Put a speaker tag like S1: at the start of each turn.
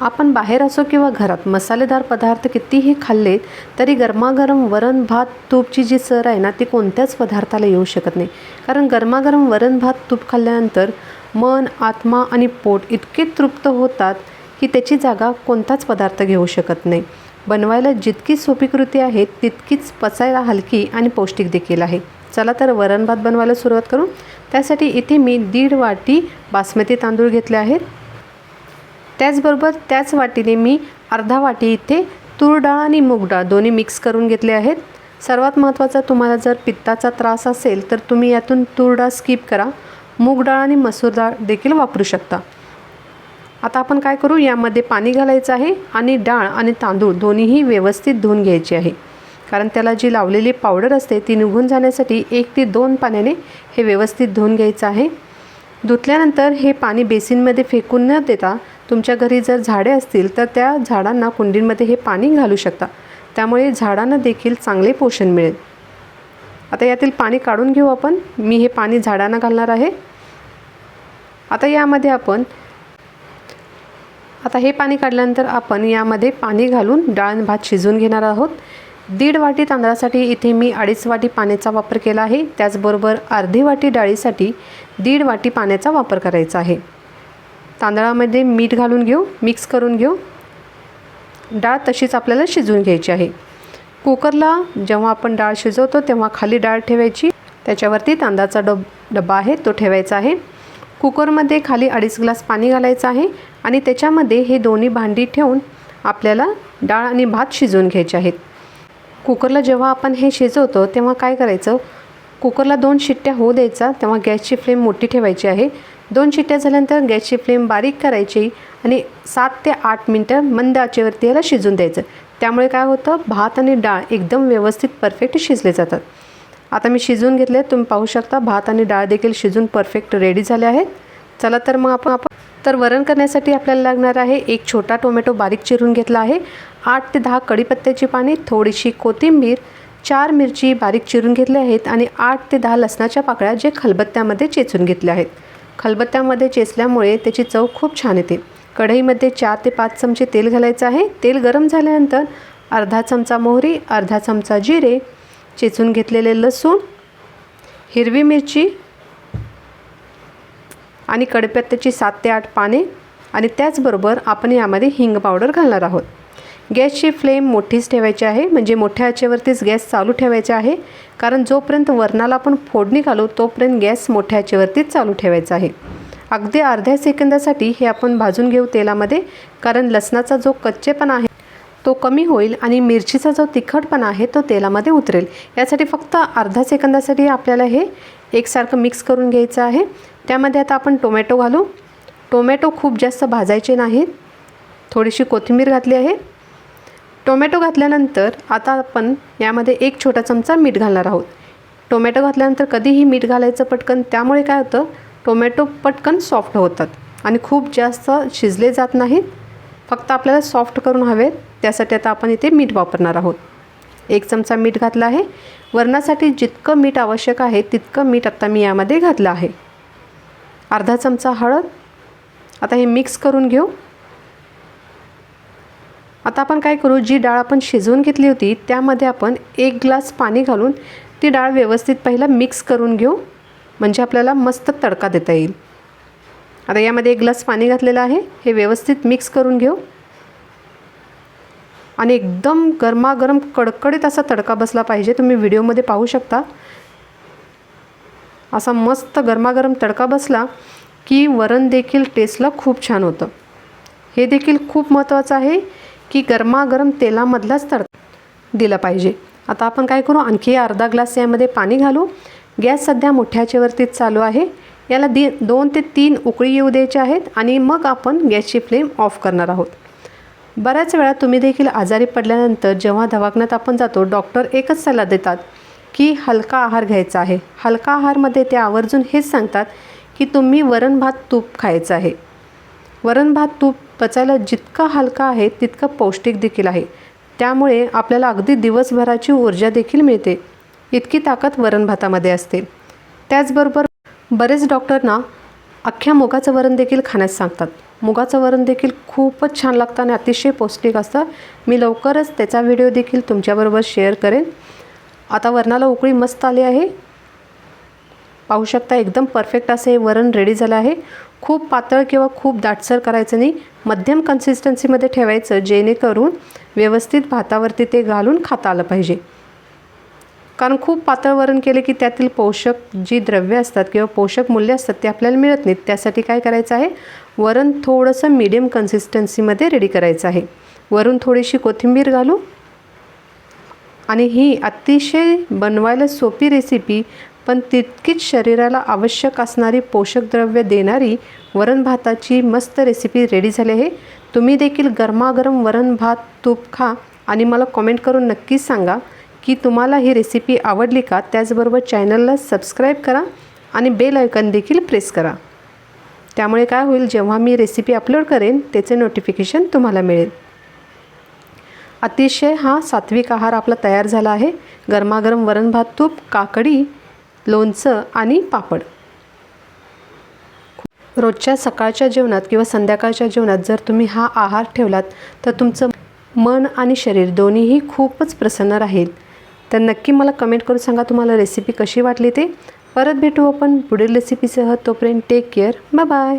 S1: आपण बाहेर असो किंवा घरात मसालेदार पदार्थ कितीही खाल्ले तरी गरमागरम वरण भात तूपची जी सर आहे ना ती कोणत्याच पदार्थाला येऊ शकत नाही. कारण गरमागरम वरण भात तूप खाल्ल्यानंतर मन आत्मा आणि पोट इतके तृप्त होतात की त्याची जागा कोणताच पदार्थ घेऊ शकत नाही. बनवायला जितकी सोपी कृती आहे तितकीच पचायला हलकी आणि पौष्टिक देखील आहे. चला तर वरण भात बनवायला सुरुवात करू. त्यासाठी इथे मी दीड वाटी बासमती तांदूळ घेतले आहेत. त्याचबरोबर त्याच वाटीने मी अर्धा वाटी इथे तूर डाळ आणि मूग डाळ दोन्ही मिक्स करून घेतले आहेत. सर्वात महत्त्वाचा तुम्हाला जर पित्ताचा त्रास असेल तर तुम्ही यातून तूर डाळ स्किप करा. मूग डाळ आणि मसूर डाळ देखील वापरू शकता. आता आपण काय करू यामध्ये पाणी घालायचं आहे आणि डाळ आणि तांदूळ दोन्हीही व्यवस्थित धुवून घ्यायची आहे. कारण त्याला जी लावलेली पावडर असते ती निघून जाण्यासाठी एक ते दोन पाण्याने हे व्यवस्थित धुवून घ्यायचं आहे. धुतल्यानंतर हे पाणी बेसिनमध्ये फेकून न देता तुमच्या घरी जर झाडे असतील तर त्या झाडांना कुंडींमध्ये हे पाणी घालू शकता. त्यामुळे झाडांना देखील चांगले पोषण मिळेल. आता यातील पाणी काढून घेऊ आपण. मी हे पाणी झाडांना घालणार आहे. आता यामध्ये आपण आता हे पाणी काढल्यानंतर आपण यामध्ये पाणी घालून डाळ भात शिजवून घेणार आहोत. दीड वाटी तांदळासाठी इथे मी अडीच वाटी पाण्याचा वापर केला आहे. त्याचबरोबर अर्धी वाटी डाळीसाठी दीड वाटी पाण्याचा वापर करायचा आहे. तांदळामध्ये मीठ घालून घेऊ मिक्स करून घेऊ. डाळ तशीच आपल्याला शिजवून घ्यायची आहे. कुकरला जेव्हा आपण डाळ शिजवतो तेव्हा खाली डाळ ठेवायची. त्याच्यावरती तांदळाचा डब डबा आहे तो ठेवायचा आहे. कुकरमध्ये खाली अडीच ग्लास पाणी घालायचं आहे आणि त्याच्यामध्ये हे दोन्ही भांडी ठेवून आपल्याला डाळ आणि भात शिजवून घ्यायचे आहेत. कुकरला जेव्हा आपण हे शिजवतो तेव्हा काय करायचं? कुकरला दोन शिट्ट्या होऊ द्यायचा तेव्हा गॅसची फ्लेम मोठी ठेवायची आहे. दोन शिट्ट्या झाल्यानंतर गॅसची फ्लेम बारीक करायची आणि सात ते आठ मिनटं मंद आचेवरती याला शिजून द्यायचं. त्यामुळे काय होतं? भात आणि डाळ एकदम व्यवस्थित परफेक्ट शिजले जातात. आता मी शिजवून घेतले तुम्ही पाहू शकता भात आणि डाळ देखील शिजून परफेक्ट रेडी झाले आहेत. चला तर मग आपण आपण तर वरण करण्यासाठी आपल्याला लागणार आहे एक छोटा टोमॅटो बारीक चिरून घेतला आहे. आठ ते दहा कढीपत्त्याची पाने थोडीशी कोथिंबीर चार मिरची बारीक चिरून घेतल्या आहेत आणि आठ ते दहा लसणाच्या पाकळ्या जे खलबत्त्यामध्ये चेचून घेतल्या आहेत. खलबत्त्यामध्ये चेचल्यामुळे त्याची चव खूप छान येते. कढईमध्ये चार ते पाच चमचे तेल घालायचं आहे. तेल गरम झाल्यानंतर अर्धा चमचा मोहरी अर्धा चमचा जिरे चेचून घेतलेले लसूण हिरवी मिरची आणि कडपत्त्याची सात ते आठ पाने आणि त्याचबरोबर आपण यामध्ये हिंग पावडर घालणार आहोत. गॅसची फ्लेम मोठीच ठेवायची आहे म्हणजे मोठ्या आचेवरतीच गॅस चालू ठेवायचा आहे कारण जोपर्यंत वरणाला आपण फोडणी घालू तोपर्यंत गॅस मोठ्या आचेवरतीच चालू ठेवायचा आहे. अगदी अर्ध्या सेकंदासाठी हे आपण भाजून घेऊ तेलामध्ये कारण लसणाचा जो कच्चेपणा आहे तो कमी होईल आणि मिरचीचा जो तिखटपणा आहे तो तेलामध्ये उतरेल. यासाठी फक्त अर्धा सेकंदासाठी आपल्याला हे एकसारखं मिक्स करून घ्यायचं आहे. त्यामध्ये आता आपण टोमॅटो घालू. टोमॅटो खूप जास्त भाजायचे नाहीत. थोडीशी कोथिंबीर घातली आहे. टोमॅटो घातल्यानंतर आता आपण यामध्ये एक छोटा चमचा मीठ घालणार आहोत. टोमॅटो घातल्यानंतर कधीही मीठ घालायचं पटकन त्यामुळे काय होतं? टोमॅटो पटकन सॉफ्ट होतात आणि खूप जास्त शिजले जात नाहीत. फक्त आपल्याला सॉफ्ट करून हवेत त्यासाठी आता आपण इथे मीठ वापरणार आहोत. एक चमचा मीठ घातला आहे. वरणासाठी जितकं मीठ आवश्यक आहे तितकं मीठ आत्ता मी यामध्ये घातलं आहे. अर्धा चमचा हळद. आता हे मिक्स करून घेऊ. आता आपण काय करू जी डाळ आपण शिजवून घेतली होती त्यामध्ये आपण एक ग्लास पाणी घालून ती डाळ व्यवस्थित पहिला मिक्स करून घेऊ. म्हणजे आपल्याला मस्त तडका देता येईल. आता यामध्ये एक ग्लास पाणी घातलेलं आहे. हे व्यवस्थित मिक्स करून घेऊ. आणि एकदम गरमागरम कडकडीत असा तडका बसला पाहिजे. तुम्ही व्हिडिओमध्ये पाहू शकता. असा मस्त गरमागरम तडका बसला की वरण देखील टेस्टला खूप छान होतं. हे देखील खूप महत्त्वाचं आहे की गरमागरम तेलामधलाच तडका दिला पाहिजे. आता आपण काय करू? आणखी अर्धा ग्लास यामध्ये पाणी घालू. गॅस सध्या मोठ्याच्यावरतीच चालू आहे. याला दि दोन ते तीन उकळी येऊ द्यायचे आहेत आणि मग आपण गॅसची फ्लेम ऑफ करणार आहोत. बऱ्याच वेळा तुम्ही देखील आजारी पडल्यानंतर जेव्हा दवाखान्यात आपण जातो डॉक्टर एकच सल्ला देतात की हलका आहार घ्यायचा आहे. हलका आहारमध्ये ते आवर्जून हेच सांगतात की तुम्ही वरण भात तूप खायचं आहे. वरण भात तूप पचायला जितका हलका आहे तितकं पौष्टिक देखील आहे. त्यामुळे आपल्याला अगदी दिवसभराची ऊर्जा देखील मिळते. इतकी ताकद वरण भातामध्ये असते. त्याचबरोबर बरेच डॉक्टरना अख्ख्या मुगाचं वरण देखील खाण्यास सांगतात. मुगाचं वरण देखील खूपच छान लागतं आणि अतिशय पौष्टिक असतं. मी लवकरच त्याचा व्हिडिओ देखील तुमच्याबरोबर शेअर करेन. आता वरणाला उकळी मस्त आली आहे. पाहू शकता एकदम परफेक्ट असे हे वरण रेडी झालं आहे. खूप पातळ किंवा खूप दाटसर करायचं नाही. मध्यम कन्सिस्टन्सीमध्ये ठेवायचं जेणेकरून व्यवस्थित भातावरती ते घालून खाता आलं पाहिजे. कारण खूप पातळ वरण केले की त्यातील पोषक जी द्रव्य असतात किंवा पोषक मूल्य असतात ते आपल्याला मिळत नाहीत. त्यासाठी काय करायचं आहे? वरण थोडंसं मीडियम कन्सिस्टन्सीमध्ये रेडी करायचं आहे. वरून थोडीशी कोथिंबीर घालू. आणि ही अतिशय बनवायला सोपी रेसिपी पण तितकीच शरीराला आवश्यक असणारी पोषक द्रव्य देणारी वरण भाताची मस्त रेसिपी रेडी झाली आहे. तुम्ही देखील गरमागरम वरण भात तूप खा आणि मला कॉमेंट करून नक्कीच सांगा की तुम्हाला ही रेसिपी आवडली का? त्याचबरोबर चॅनलला सबस्क्राईब करा आणि बेल आयकन देखील प्रेस करा. त्यामुळे काय होईल जेव्हा मी रेसिपी अपलोड करेन त्याचे नोटिफिकेशन तुम्हाला मिळेल. अतिशय हा सात्विक आहार आपला तयार झाला आहे. गरमागरम वरण भात तूप काकडी लोणचं आणि पापड. रोजच्या सकाळच्या जेवणात किंवा संध्याकाळच्या जेवणात जर तुम्ही हा आहार ठेवलात तर तुमचं मन आणि शरीर दोन्हीही खूपच प्रसन्न राहील. तर नक्की मला कमेंट करून सांगा तुम्हाला रेसिपी कशी वाटली ते. परत भेटू आपण पुढील रेसिपीसह. तोपर्यंत टेक केअर बाय बाय